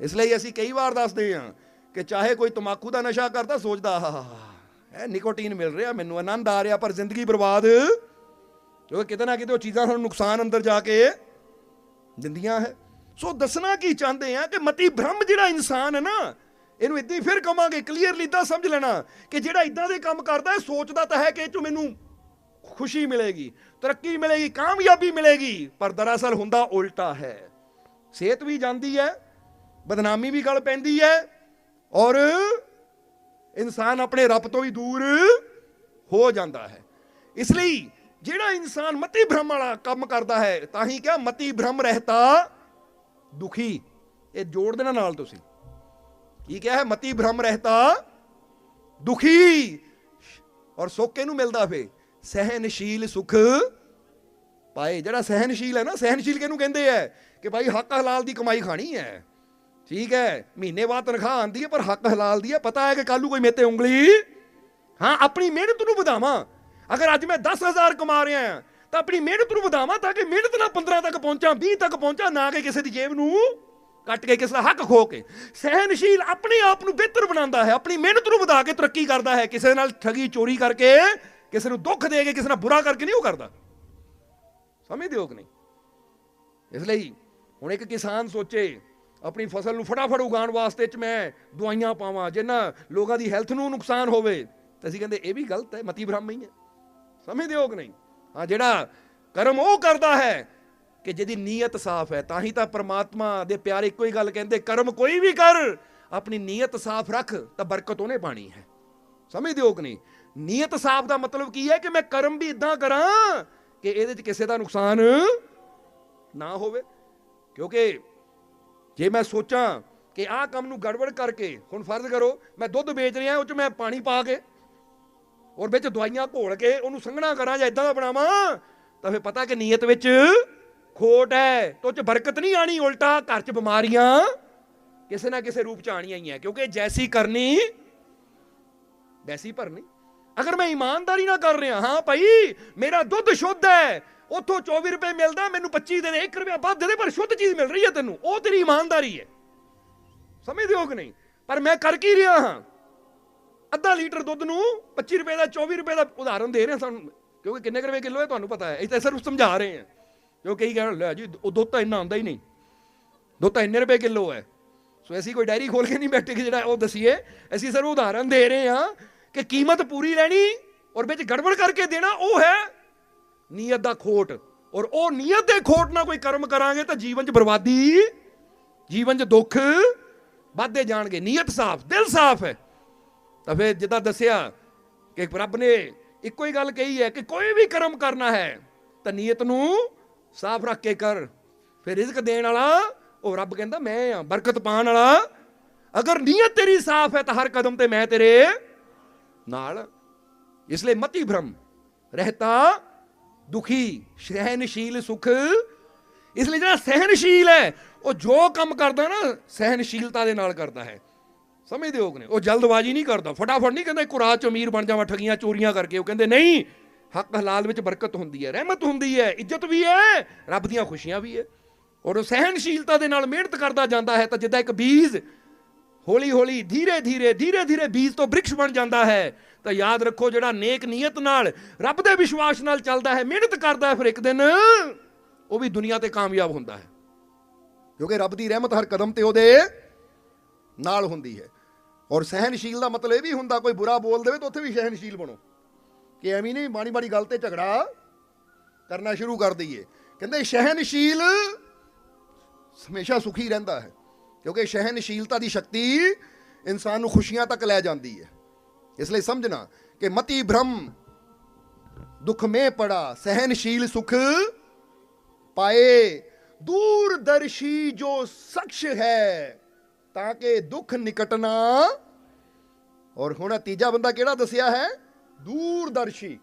ਇਸ ਲਈ ਅਸੀਂ ਕਈ ਵਾਰ ਦੱਸਦੇ ਹਾਂ ਕਿ ਚਾਹੇ ਕੋਈ ਤਮਾਕੂ ਦਾ ਨਸ਼ਾ ਕਰਦਾ, ਸੋਚਦਾ ਆਹ ਇਹ ਨਿਕੋਟੀਨ ਮਿਲ ਰਿਹਾ, ਮੈਨੂੰ ਆਨੰਦ ਆ ਰਿਹਾ, ਪਰ ਜ਼ਿੰਦਗੀ ਬਰਬਾਦ। ਕਿਉਂਕਿ ਕਿਤੇ ਨਾ ਕਿਤੇ ਉਹ ਚੀਜ਼ਾਂ ਸਾਨੂੰ ਨੁਕਸਾਨ ਅੰਦਰ ਜਾ ਕੇ ਦਿੰਦੀਆਂ ਹੈ। ਸੋ ਦੱਸਣਾ ਕੀ ਚਾਹੁੰਦੇ ਆ ਕਿ ਮਤੀ ਬ੍ਰਹਮ ਜਿਹੜਾ ਇਨਸਾਨ ਹੈ ਨਾ, ਇਹਨੂੰ ਇਦਾਂ ਹੀ ਫਿਰ ਕਵਾਂਗੇ ਕਲੀਅਰਲੀ ਤਾਂ ਸਮਝ ਲੈਣਾ ਕਿ ਜਿਹੜਾ ਇਦਾਂ ਦੇ ਕੰਮ ਕਰਦਾ ਹੈ, ਸੋਚਦਾ ਤਾਂ ਹੈ ਕਿ ਇਹ ਚੋਂ ਮੈਨੂੰ ਖੁਸ਼ੀ ਮਿਲੇਗੀ, ਤਰੱਕੀ ਮਿਲੇਗੀ, ਕਾਮਯਾਬੀ ਮਿਲੇਗੀ, ਪਰ ਦਰਅਸਲ ਹੁੰਦਾ ਉਲਟਾ ਹੈ। ਸਿਹਤ ਵੀ ਜਾਂਦੀ ਹੈ ਬਦਨਾਮੀ ਵੀ ਗਲ ਪੈਂਦੀ ਹੈ ਔਰ ਇਨਸਾਨ ਆਪਣੇ ਰੱਬ ਤੋਂ ਵੀ ਦੂਰ ਹੋ ਜਾਂਦਾ ਹੈ। ਇਸ ਲਈ ਜਿਹੜਾ ਇਨਸਾਨ ਮਤੀ ਭ੍ਰਮ ਵਾਲਾ ਕੰਮ ਕਰਦਾ ਹੈ, ਤਾਂ ਹੀ ਕਿਹਾ ਮਤੀ ਭ੍ਰਮ ਰਹਿਤਾ ਦੁਖੀ। ਇਹ ਜੋੜ ਦੇਣਾ ਨਾਲ ਤੁਸੀਂ। ਕੀ ਕਿਹਾ ਹੈ? ਮਤੀ ਭ੍ਰਮ ਰਹਿਤਾ ਦੁਖੀ। ਔਰ ਸੁੱਖ ਕਿਹਨੂੰ ਮਿਲਦਾ ਫੇ ਸਹਿਨਸ਼ੀਲ ਸੁਖ ਪਾਏ। ਜਿਹੜਾ ਸਹਿਨਸ਼ੀਲ ਹੈ ਨਾ, ਸਹਿਨਸ਼ੀਲ ਕਿਹਨੂੰ ਕਹਿੰਦੇ ਆ ਕਿ ਭਾਈ ਹੱਕ ਹਲਾਲ ਦੀ ਕਮਾਈ ਖਾਣੀ ਹੈ। ਠੀਕ ਹੈ, ਮਹੀਨੇ ਬਾਅਦ ਤਨਖਾਹ ਆਂਦੀ ਹੈ, ਪਰ ਹੱਕ ਹਲਾਲ ਦੀ ਹੈ। ਪਤਾ ਹੈ ਕਿ ਕੱਲ ਨੂੰ ਕੋਈ ਮੇਤੇ ਉਂਗਲੀ? ਹਾਂ, ਆਪਣੀ ਮਿਹਨਤ ਨੂੰ ਵਧਾਵਾਂ। ਅਗਰ ਅੱਜ ਮੈਂ 10000 ਕਮਾ ਰਿਹਾ ਹਾਂ, ਤਾਂ ਆਪਣੀ ਮਿਹਨਤ ਨੂੰ ਵਧਾਵਾਂ ਤਾਂ ਕਿ ਮਿਹਨਤ ਨਾਲ 15 ਤੱਕ ਪਹੁੰਚਾਂ 20 ਤੱਕ ਪਹੁੰਚਾਂ, ਨਾ ਕਿ ਕਿਸੇ ਦੀ ਜੇਬ ਨੂੰ ਕੱਟ ਕੇ ਕਿਸੇ ਦਾ ਹੱਕ ਖੋ ਕੇ। ਸਹਿਨਸ਼ੀਲ ਆਪਣੇ ਆਪ ਨੂੰ ਬਿਹਤਰ ਬਣਾਉਂਦਾ ਹੈ, ਆਪਣੀ ਮਿਹਨਤ ਨੂੰ ਵਧਾ ਕੇ ਤਰੱਕੀ ਕਰਦਾ ਹੈ। ਕਿਸੇ ਨਾਲ ਠਗੀ ਚੋਰੀ ਕਰਕੇ, ਕਿਸੇ ਨੂੰ ਦੁੱਖ ਦੇ ਕੇ, ਕਿਸੇ ਨਾਲ ਬੁਰਾ ਕਰਕੇ ਨਹੀਂ ਉਹ ਕਰਦਾ। ਸਮਝਦੇ ਹੋ ਕਿ ਨਹੀਂ? ਇਸ ਲਈ ਹੁਣ ਇੱਕ ਕਿਸਾਨ ਸੋਚੇ ਆਪਣੀ ਫਸਲ ਨੂੰ ਫਟਾਫਟ ਉਗਾਉਣ ਵਾਸਤੇ ਚ ਮੈਂ ਦਵਾਈਆਂ ਪਾਵਾਂ, ਜਿੰਨਾ ਲੋਕਾਂ ਦੀ ਹੈਲਥ ਨੂੰ ਨੁਕਸਾਨ ਹੋਵੇ। ਤਾਂ ਅਸੀਂ ਕਹਿੰਦੇ, ਇਹ ਵੀ ਗਲਤ ਹੈ, ਮਤੀ ਬ੍ਰਹਮ ਹੀ। ਹੈ ਸਮਝਦੇ ਹੋ ਕਿ ਨਹੀਂ। ਹਾਂ, ਜਿਹੜਾ ਕਰਮ ਉਹ ਕਰਦਾ ਹੈ ਕਿ ਜਿਹਦੀ ਨੀਅਤ ਸਾਫ਼ ਹੈ, ਤਾਂ ਹੀ ਤਾਂ ਪ੍ਰਮਾਤਮਾ ਦੇ ਪਿਆਰੇ ਇੱਕੋ ਹੀ ਗੱਲ ਕਹਿੰਦੇ, ਕਰਮ ਕੋਈ ਵੀ ਕਰ, ਆਪਣੀ ਨੀਅਤ ਸਾਫ਼ ਰੱਖ, ਤਾਂ ਬਰਕਤ ਉਹਨੇ ਪਾਣੀ ਹੈ। ਸਮਝਦੇ ਹੋ ਕਿ ਨਹੀਂ। ਨੀਅਤ ਸਾਫ਼ ਦਾ ਮਤਲਬ ਕੀ ਹੈ ਕਿ ਮੈਂ ਕਰਮ ਵੀ ਇਦਾਂ ਕਰਾਂ ਕਿ ਇਹਦੇ 'ਚ ਕਿਸੇ ਦਾ ਨੁਕਸਾਨ ਨਾ ਹੋਵੇ। ਕਿਉਂਕਿ ਜੇ ਮੈਂ ਸੋਚਾਂ ਕਿ ਆਹ ਕੰਮ ਨੂੰ ਗੜਬੜ ਕਰਕੇ ਹੁਣ ਫਰਜ਼ ਕਰੋ, ਮੈਂ ਦੁੱਧ ਵੇਚ ਰਿਹਾ, ਉਹ 'ਚ ਮੈਂ ਪਾਣੀ ਪਾ ਕੇ ਔਰ ਵਿੱਚ ਦਵਾਈਆਂ ਘੋਲ ਕੇ ਉਹਨੂੰ ਸੰਘਣਾ ਕਰਾਂ ਜਾਂ ਇਦਾਂ ਦਾ ਬਣਾਵਾਂ, ਤਾਂ ਫਿਰ ਪਤਾ ਕਿ ਨੀਅਤ ਵਿੱਚ ਖੋਟ ਹੈ। ਤੋਂ ਚ ਬਰਕਤ ਨਹੀਂ ਆਣੀ ਉਲਟਾ ਘਰ 'ਚ ਬਿਮਾਰੀਆਂ ਕਿਸੇ ਨਾ ਕਿਸੇ ਰੂਪ 'ਚ ਆਣੀਆਂ ਹੀ ਹੈ, ਕਿਉਂਕਿ ਜੈਸੀ ਕਰਨੀ, ਵੈਸੀ ਭਰਨੀ। ਅਗਰ ਮੈਂ ਇਮਾਨਦਾਰੀ ਨਾਲ ਕਰ ਰਿਹਾ ਹਾਂ, ਭਾਈ, ਮੇਰਾ ਦੁੱਧ ਸ਼ੁੱਧ ਹੈ ਉੱਥੋਂ 24 ਰੁਪਏ ਮਿਲਦਾ, ਮੈਨੂੰ 25 ਦੇ ਦੇ 1 ਰੁਪਿਆ ਵੱਧ ਦੇ ਦੇ ਪਰ ਸ਼ੁੱਧ ਚੀਜ਼ ਮਿਲ ਰਹੀ ਹੈ ਤੈਨੂੰ। ਉਹ ਤੇਰੀ ਇਮਾਨਦਾਰੀ ਹੈ। ਸਮਝਦੇ ਹੋ ਕਿ ਨਹੀਂ? ਪਰ ਮੈਂ ਕਰ ਕੀ ਰਿਹਾ ਹਾਂ? ਅੱਧਾ ਲੀਟਰ ਦੁੱਧ ਨੂੰ 25 ਰੁਪਏ ਦਾ 24 ਰੁਪਏ ਦਾ ਉਦਾਹਰਨ ਦੇ ਰਹੇ ਸਾਨੂੰ। ਕਿਉਂਕਿ ਕਿੰਨੇ ਕੁ ਰੁਪਏ ਕਿਲੋ ਹੈ, ਤੁਹਾਨੂੰ ਪਤਾ ਹੈ। ਇਹ ਤਾਂ ਸਿਰਫ ਸਮਝਾ ਰਹੇ ਹਾਂ। ਜੋ ਕਈ ਕਹਿਣ ਲੈ ਜੀ, ਉਹ ਦੁੱਧ ਤਾਂ ਇੰਨਾ ਹੁੰਦਾ ਹੀ ਨਹੀਂ। ਦੁੱਧ ਤਾਂ ਇੰਨੇ ਰੁਪਏ ਕਿਲੋ ਹੈ। ਸੋ ਅਸੀਂ ਕੋਈ ਡਾਇਰੀ ਖੋਲ ਕੇ ਨਹੀਂ ਬੈਠੇ ਕਿ ਜਿਹੜਾ ਉਹ ਦਸੀਏ। ਅਸੀਂ ਸਿਰਫ ਉਦਾਹਰਨ ਦੇ ਰਹੇ ਹਾਂ ਕਿ ਕੀਮਤ ਪੂਰੀ ਲੈਣੀ ਔਰ ਵਿੱਚ ਗੜਬੜ ਕਰਕੇ ਦੇਣਾ, ਉਹ ਹੈ ਨੀਅਤ ਦਾ ਖੋਟ। ਔਰ ਉਹ ਨੀਅਤ ਦੇ ਖੋਟ ਨਾਲ ਕੋਈ ਕਰਮ ਕਰਾਂਗੇ ਤਾਂ ਜੀਵਨ 'ਚ ਬਰਬਾਦੀ, ਜੀਵਨ 'ਚ ਦੁੱਖ ਵੱਧਦੇ ਜਾਣਗੇ। ਨੀਅਤ ਸਾਫ਼, ਦਿਲ ਸਾਫ਼ ਹੈ। ਤਾਂ ਫਿਰ ਜਿੱਦਾਂ ਦੱਸਿਆ ਕਿ ਰੱਬ ਨੇ ਇੱਕੋ ਹੀ ਗੱਲ ਕਹੀ ਹੈ ਕਿ ਕੋਈ ਵੀ ਕਰਮ ਕਰਨਾ ਹੈ ਤਾਂ ਨੀਅਤ ਨੂੰ ਸਾਫ਼ ਰੱਖ ਕੇ ਕਰ। ਫਿਰ ਰਿਜ਼ਕ ਦੇਣ ਵਾਲਾ, ਉਹ ਰੱਬ ਕਹਿੰਦਾ, ਮੈਂ ਆ, ਬਰਕਤ ਪਾਣ ਵਾਲਾ। ਅਗਰ ਨੀਅਤ ਤੇਰੀ ਸਾਫ਼ ਹੈ ਤਾਂ ਹਰ ਕਦਮ ਤੇ ਮੈਂ ਤੇਰੇ ਨਾਲ। ਇਸ ਲਈ ਮਤੀ ਭ੍ਰਮ, ਰਹਤਾ ਦੁਖੀ, ਸਹਿਨਸ਼ੀਲ ਸੁਖ। ਇਸ ਲਈ ਜਿਹੜਾ ਸਹਿਨਸ਼ੀਲ ਹੈ, ਉਹ ਜੋ ਕੰਮ ਕਰਦਾ ਨਾ, ਸਹਿਨਸ਼ੀਲਤਾ ਦੇ ਨਾਲ ਕਰਦਾ ਹੈ। ਸਮਝਦੇ ਹੋ ਕਿ ਨਹੀਂ? ਉਹ ਜਲਦਬਾਜ਼ੀ ਨਹੀਂ ਕਰਦਾ। ਫਟਾਫਟ ਨਹੀਂ ਕਹਿੰਦਾ ਇੱਕ ਰਾਤ ਚ ਅਮੀਰ ਬਣ ਜਾਵਾਂ ਠਗੀਆਂ ਚੋਰੀਆਂ ਕਰਕੇ। ਉਹ ਕਹਿੰਦੇ, ਨਹੀਂ, ਹੱਕ ਹਲਾਲ ਵਿੱਚ ਬਰਕਤ ਹੁੰਦੀ ਹੈ, ਰਹਿਮਤ ਹੁੰਦੀ ਹੈ, ਇੱਜ਼ਤ ਵੀ ਹੈ, ਰੱਬ ਦੀਆਂ ਖੁਸ਼ੀਆਂ ਵੀ ਹੈ। ਔਰ ਉਹ ਸਹਿਨਸ਼ੀਲਤਾ ਦੇ ਨਾਲ ਮਿਹਨਤ ਕਰਦਾ ਜਾਂਦਾ ਹੈ ਤਾਂ ਜਿੱਦਾਂ ਇੱਕ ਬੀਜ ਹੌਲੀ ਹੌਲੀ ਧੀਰੇ ਧੀਰੇ ਧੀਰੇ ਧੀਰੇ ਬੀਜ ਤੋਂ ਬ੍ਰਿਕਸ਼ ਬਣ ਜਾਂਦਾ ਹੈ ਤਾਂ ਯਾਦ ਰੱਖੋ ਜਿਹੜਾ ਨੇਕ ਨੀਅਤ ਨਾਲ, ਰੱਬ ਦੇ ਵਿਸ਼ਵਾਸ ਨਾਲ ਚੱਲਦਾ ਹੈ, ਮਿਹਨਤ ਕਰਦਾ ਹੈ, ਫਿਰ ਇੱਕ ਦਿਨ ਉਹ ਵੀ ਦੁਨੀਆ ਤੇ ਕਾਮਯਾਬ ਹੁੰਦਾ ਹੈ। ਕਿਉਂਕਿ ਰੱਬ ਦੀ ਰਹਿਮਤ ਹਰ ਕਦਮ ਤੇ ਉਹਦੇ ਨਾਲ ਹੁੰਦੀ ਹੈ। ਔਰ ਸਹਿਨਸ਼ੀਲ ਦਾ ਮਤਲਬ ਇਹ ਵੀ ਹੁੰਦਾ, ਕੋਈ ਬੁਰਾ ਬੋਲ ਦੇਵੇ ਤਾਂ ਉੱਥੇ ਵੀ ਸਹਿਨਸ਼ੀਲ ਬਣੋ। ਕਿ ਐਵੇਂ ਨਹੀਂ ਮਾੜੀ ਮਾੜੀ ਗੱਲ ਤੇ ਝਗੜਾ ਕਰਨਾ ਸ਼ੁਰੂ ਕਰ ਦਈਏ। ਕਹਿੰਦੇ ਸਹਿਨਸ਼ੀਲ ਹਮੇਸ਼ਾ ਸੁਖੀ ਰਹਿੰਦਾ ਹੈ, ਕਿਉਂਕਿ ਸਹਿਨਸ਼ੀਲਤਾ ਦੀ ਸ਼ਕਤੀ ਇਨਸਾਨ ਨੂੰ ਖੁਸ਼ੀਆਂ ਤੱਕ ਲੈ ਜਾਂਦੀ ਹੈ। ਇਸ ਲਈ ਸਮਝਣਾ ਕਿ ਮਤੀ ਭ੍ਰਮ, ਦੁੱਖ ਮੇ ਪੜਾ, ਸਹਿਨਸ਼ੀਲ ਸੁਖ ਪਾਏ। ਦੂਰਦਰਸ਼ੀ ਜੋ ਸਖਸ਼ ਹੈ, ਤਾਂ ਕਿ ਦੁੱਖ ਨਿਕਟਣਾ ਔਰ ਹੁਣ ਤੀਜਾ ਬੰਦਾ ਕਿਹੜਾ ਦੱਸਿਆ ਹੈ? ਦੂਰਦਰਸ਼ੀ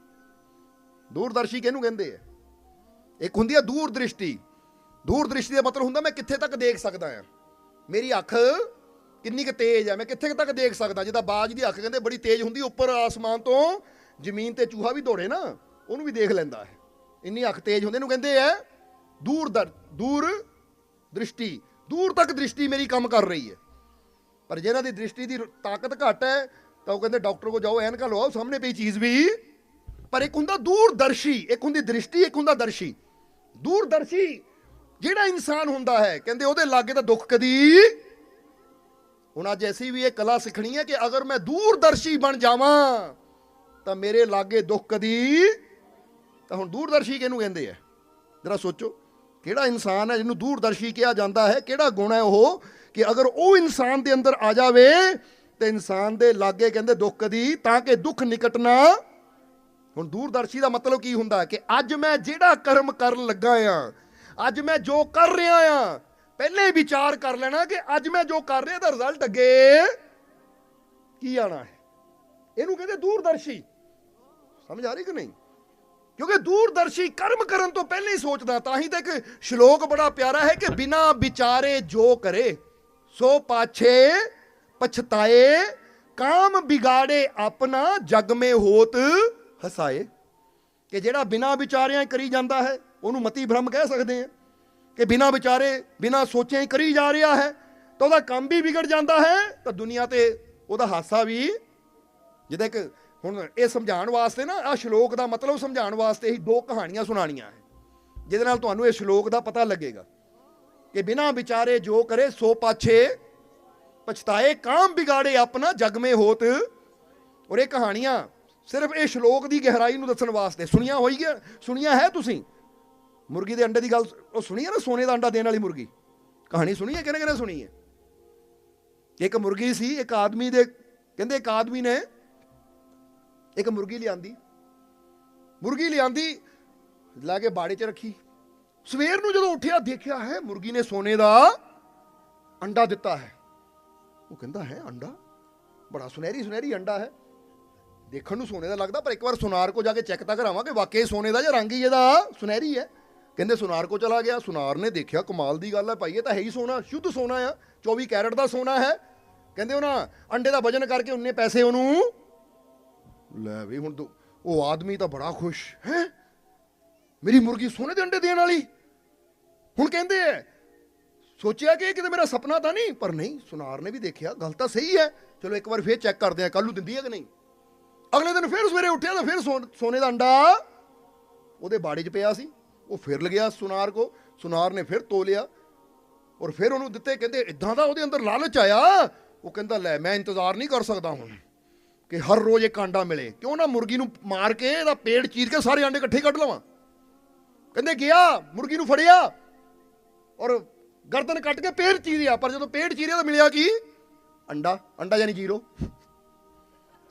ਦੂਰਦਰਸ਼ੀ ਕਿਹਨੂੰ ਕਹਿੰਦੇ ਆ? ਇੱਕ ਹੁੰਦੀ ਹੈ ਦੂਰਦ੍ਰਿਸ਼ਟੀ ਦੂਰਦ੍ਰਿਸ਼ਟੀ ਦਾ ਮਤਲਬ ਹੁੰਦਾ ਮੈਂ ਕਿੱਥੇ ਤੱਕ ਦੇਖ ਸਕਦਾ ਹਾਂ ਮੇਰੀ ਅੱਖ ਕਿੰਨੀ ਕੁ ਤੇਜ਼ ਹੈ ਮੈਂ ਕਿੱਥੇ ਕੁ ਤੱਕ ਦੇਖ ਸਕਦਾ? ਜਿੱਦਾਂ ਬਾਜ ਦੀ ਅੱਖ ਕਹਿੰਦੇ ਬੜੀ ਤੇਜ਼ ਹੁੰਦੀ, ਉੱਪਰ ਆਸਮਾਨ ਤੋਂ ਜ਼ਮੀਨ ਤੇ ਚੂਹਾ ਵੀ ਦੌੜੇ ਨਾ, ਉਹਨੂੰ ਵੀ ਦੇਖ ਲੈਂਦਾ ਹੈ। ਇੰਨੀ ਅੱਖ ਤੇਜ਼ ਹੁੰਦੀ, ਇਹਨੂੰ ਕਹਿੰਦੇ ਆ ਦੂਰ ਦਰ, ਦੂਰ ਦ੍ਰਿਸ਼ਟੀ। ਦੂਰ ਤੱਕ ਦ੍ਰਿਸ਼ਟੀ ਮੇਰੀ ਕੰਮ ਕਰ ਰਹੀ ਹੈ। ਪਰ ਜਿਹਨਾਂ ਦੀ ਦ੍ਰਿਸ਼ਟੀ ਦੀ ਤਾਕਤ ਘੱਟ ਹੈ, ਤਾਂ ਉਹ ਕਹਿੰਦੇ ਡਾਕਟਰ ਕੋ ਜਾਓ, ਐਨਕਾਂ ਲਵਾਓ, ਸਾਹਮਣੇ ਪਈ ਚੀਜ਼ ਵੀ। ਪਰ ਇੱਕ ਹੁੰਦਾ ਦੂਰਦਰਸ਼ੀ, ਇੱਕ ਹੁੰਦੀ ਦ੍ਰਿਸ਼ਟੀ, ਇੱਕ ਹੁੰਦਾ ਦਰਸ਼ੀ। ਦੂਰਦਰਸ਼ੀ ਜਿਹੜਾ ਇਨਸਾਨ ਹੁੰਦਾ ਹੈ, ਕਹਿੰਦੇ ਉਹਦੇ ਲਾਗੇ ਤਾਂ ਦੁੱਖ ਕਦੀ ਹੁਣ ਅੱਜ ਐਸੀ ਵੀ ਇਹ ਕਲਾ ਸਿੱਖਣੀ ਹੈ ਕਿ ਅਗਰ ਮੈਂ ਦੂਰਦਰਸ਼ੀ ਬਣ ਜਾਵਾਂ, ਤਾਂ ਮੇਰੇ ਲਾਗੇ ਦੁੱਖ ਕਦੀ ਤਾਂ ਹੁਣ ਦੂਰਦਰਸ਼ੀ ਕਿਹਨੂੰ ਕਹਿੰਦੇ ਆ? ਜਰਾ ਸੋਚੋ, ਕਿਹੜਾ ਇਨਸਾਨ ਹੈ ਜਿਹਨੂੰ ਦੂਰਦਰਸ਼ੀ ਕਿਹਾ ਜਾਂਦਾ ਹੈ? ਕਿਹੜਾ ਗੁਣ ਹੈ ਉਹ ਕਿ ਅਗਰ ਉਹ ਇਨਸਾਨ ਦੇ ਅੰਦਰ ਆ ਜਾਵੇ, ਤੇ ਇਨਸਾਨ ਦੇ ਲਾਗੇ ਕਹਿੰਦੇ ਦੁੱਖ ਕਦੀ, ਤਾਂ ਕਿ ਦੁੱਖ ਨਿਕਟਣਾ ਹੁਣ ਦੂਰਦਰਸ਼ੀ ਦਾ ਮਤਲਬ ਕੀ ਹੁੰਦਾ ਕਿ ਅੱਜ ਮੈਂ ਜਿਹੜਾ ਕਰਮ ਕਰਨ ਲੱਗਾ ਆ, ਅੱਜ ਮੈਂ ਜੋ ਕਰ ਰਿਹਾ ਆ ਪਹਿਲੇ ਵਿਚਾਰ ਕਰ ਲੈਣਾ ਕਿ ਅੱਜ ਮੈਂ ਜੋ ਕਰ ਰਿਹਾ ਦਾ ਰਿਜ਼ਲਟ ਅੱਗੇ ਕੀ ਆਣਾ ਹੈ? ਇਹਨੂੰ ਕਹਿੰਦੇ ਦੂਰਦਰਸ਼ੀ। ਸਮਝ ਆ ਰਹੀ ਕਿ ਨਹੀਂ? ਕਿਉਂਕਿ ਦੂਰਦਰਸ਼ੀ ਕਰਮ ਕਰਨ ਤੋਂ ਪਹਿਲੇ ਹੀ ਸੋਚਦਾ, ਤਾਂ ਹੀ ਤਾਂ ਇੱਕ ਸ਼ਲੋਕ ਬੜਾ ਪਿਆਰਾ ਹੈ ਕਿ ਬਿਨਾ ਵਿਚਾਰੇ ਜੋ ਕਰੇ, ਸੋ ਪਾਛੇ ਪਛਤਾਏ, ਕਾਮ ਬਿਗਾੜੇ ਆਪਣਾ, ਜਗ ਮੇ ਹੋਤ ਹਸਾਏ। ਕਿ ਜਿਹੜਾ ਬਿਨਾ ਵਿਚਾਰਿਆਂ ਕਰੀ ਜਾਂਦਾ ਹੈ, ਉਹਨੂੰ ਮਤੀ ਭ੍ਰਮ ਕਹਿ ਸਕਦੇ ਆ। ਕਿ ਬਿਨਾ ਵਿਚਾਰੇ, ਬਿਨਾ ਸੋਚਿਆਂ ਹੀ ਕਰੀ ਜਾ ਰਿਹਾ ਹੈ, ਤਾਂ ਉਹਦਾ ਕੰਮ ਵੀ ਵਿਗੜ ਜਾਂਦਾ ਹੈ, ਤਾਂ ਦੁਨੀਆ ਤੇ ਉਹਦਾ ਹਾਸਾ ਵੀ ਜਿਹਦਾ ਇੱਕ ਹੁਣ ਇਹ ਸਮਝਾਉਣ ਵਾਸਤੇ ਨਾ ਆ ਸ਼ਲੋਕ ਦਾ ਮਤਲਬ ਸਮਝਾਉਣ ਵਾਸਤੇ ਹੀ ਦੋ ਕਹਾਣੀਆਂ ਸੁਣਾਣੀਆਂ ਹੈ, ਜਿਹਦੇ ਨਾਲ ਤੁਹਾਨੂੰ ਇਹ ਸ਼ਲੋਕ ਦਾ ਪਤਾ ਲੱਗੇਗਾ ਕਿ ਬਿਨਾ ਵਿਚਾਰੇ ਜੋ ਕਰੇ, ਸੋ ਪਾਛੇ ਪਛਤਾਏ, ਕਾਮ ਵਿਗਾੜੇ ਆਪਣਾ ਜਗ ਮੇ ਹੋਤ। ਔਰ ਇਹ ਕਹਾਣੀਆਂ ਸਿਰਫ ਇਹ ਸ਼ਲੋਕ ਦੀ ਗਹਿਰਾਈ ਨੂੰ ਦੱਸਣ ਵਾਸਤੇ, ਸੁਣੀਆਂ ਹੋਈ ਹੈ ਸੁਣੀਆਂ ਹੈ ਤੁਸੀਂ? ਮੁਰਗੀ ਦੇ ਅੰਡੇ ਦੀ ਗੱਲ ਉਹ ਸੁਣੀ ਹੈ ਨਾ, ਸੋਨੇ ਦਾ ਅੰਡਾ ਦੇਣ ਵਾਲੀ ਮੁਰਗੀ? ਕਹਾਣੀ ਸੁਣੀ ਹੈ ਕਿਹਨੇ ਕਿਹਨੇ ਸੁਣੀ ਹੈ? ਇੱਕ ਮੁਰਗੀ ਸੀ, ਇੱਕ ਆਦਮੀ ਦੇ, ਕਹਿੰਦੇ ਇੱਕ ਆਦਮੀ ਨੇ ਇੱਕ ਮੁਰਗੀ ਲਿਆਂਦੀ। ਮੁਰਗੀ ਲਿਆਂਦੀ, ਲਾ ਕੇ ਬਾੜੇ 'ਚ ਰੱਖੀ। ਸਵੇਰ ਨੂੰ ਜਦੋਂ ਉੱਠਿਆ, ਦੇਖਿਆ, ਹੈ, ਮੁਰਗੀ ਨੇ ਸੋਨੇ ਦਾ ਅੰਡਾ ਦਿੱਤਾ ਹੈ। ਉਹ ਕਹਿੰਦਾ, ਹੈ, ਅੰਡਾ? ਬੜਾ ਸੁਨਹਿਰੀ ਸੁਨਹਿਰੀ ਅੰਡਾ ਹੈ। ਦੇਖਣ ਨੂੰ ਸੋਨੇ ਦਾ ਲੱਗਦਾ, ਪਰ ਇੱਕ ਵਾਰ ਸੁਨਾਰ ਕੋ ਜਾ ਕੇ ਚੈੱਕ ਤਾਂ ਕਰਾਵਾਂ ਕਿ ਵਾਕਈ ਸੋਨੇ ਦਾ ਜਾਂ ਰੰਗ ਹੀ ਇਹਦਾ ਸੁਨਹਿਰੀ ਹੈ। ਕਹਿੰਦੇ ਸੁਨਾਰ ਕੋ ਚਲਾ ਗਿਆ, ਸੁਨਾਰ ਨੇ ਦੇਖਿਆ ਕਮਾਲ ਦੀ ਗੱਲ ਹੈ ਭਾਈ, ਇਹ ਤਾਂ ਹੈ ਹੀ ਸੋਨਾ, ਸ਼ੁੱਧ ਸੋਨਾ ਆ 24 ਕੈਰਟ ਦਾ ਸੋਨਾ ਹੈ। ਕਹਿੰਦੇ ਉਹਨਾਂ ਅੰਡੇ ਦਾ ਵਜਨ ਕਰਕੇ ਉਹਨੇ ਪੈਸੇ ਉਹਨੂੰ ਲੈ ਵੀ ਹੁਣ ਤੂੰ, ਉਹ ਆਦਮੀ ਤਾਂ ਬੜਾ ਖੁਸ਼, ਹੈ? ਮੇਰੀ ਮੁਰਗੀ ਸੋਨੇ ਦੇ ਅੰਡੇ ਦੇਣ ਵਾਲੀ। ਹੁਣ ਕਹਿੰਦੇ ਐ, ਸੋਚਿਆ ਕਿ ਇਹ ਕਿਤੇ ਮੇਰਾ ਸੁਪਨਾ ਤਾਂ ਨਹੀਂ, ਪਰ ਨਹੀਂ, ਸੁਨਾਰ ਨੇ ਵੀ ਦੇਖਿਆ, ਗੱਲ ਤਾਂ ਸਹੀ ਹੈ ਚਲੋ ਇੱਕ ਵਾਰ ਫੇਰ ਚੈੱਕ ਕਰਦੇ ਆ ਕੱਲ ਨੂੰ ਦਿੰਦੀ ਹੈ ਕਿ ਨਹੀਂ? ਅਗਲੇ ਦਿਨ ਫੇਰ ਸਵੇਰੇ ਉੱਠਿਆ ਤਾਂ ਫੇਰ ਸੋ- ਸੋਨੇ ਦਾ ਅੰਡਾ ਉਹਦੇ ਬਾੜੇ 'ਚ ਪਿਆ ਸੀ। ਉਹ ਫਿਰ ਲਗਿਆ ਸੁਨਾਰ ਕੋ, ਸੁਨਾਰ ਨੇ ਫਿਰ ਤੋਲਿਆ ਔਰ ਫਿਰ ਉਹਨੂੰ ਦਿੱਤੇ, ਕਹਿੰਦੇ ਇਦਾਂ ਦਾ ਉਹਦੇ ਅੰਦਰ ਲਾਲਚ ਆਇਆ? ਉਹ ਕਹਿੰਦਾ, ਲੈ, ਮੈਂ ਇੰਤਜ਼ਾਰ ਨਹੀਂ ਕਰ ਸਕਦਾ ਹੁਣ ਕਿ ਹਰ ਰੋਜ਼ ਇੱਕ ਆਂਡਾ ਮਿਲੇ। ਕਿਉਂ ਨਾ ਮੁਰਗੀ ਨੂੰ ਮਾਰ ਕੇ ਇਹਦਾ ਪੇਟ ਚੀਰ ਕੇ ਸਾਰੇ ਆਂਡੇ ਇਕੱਠੇ ਕੱਢ ਲਵਾਂ? ਕਹਿੰਦੇ, ਗਿਆ, ਮੁਰਗੀ ਨੂੰ ਫੜਿਆ। ਔਰ ਗਰਦਨ ਕੱਟ ਕੇ ਪੇਟ ਚੀਰਿਆ ਪਰ ਜਦੋਂ ਪੇਟ ਚੀਰਿਆ ਤਾਂ ਮਿਲਿਆ ਕੀ? ਅੰਡਾ ਅੰਡਾ ਯਾਨੀ ਜ਼ੀਰੋ।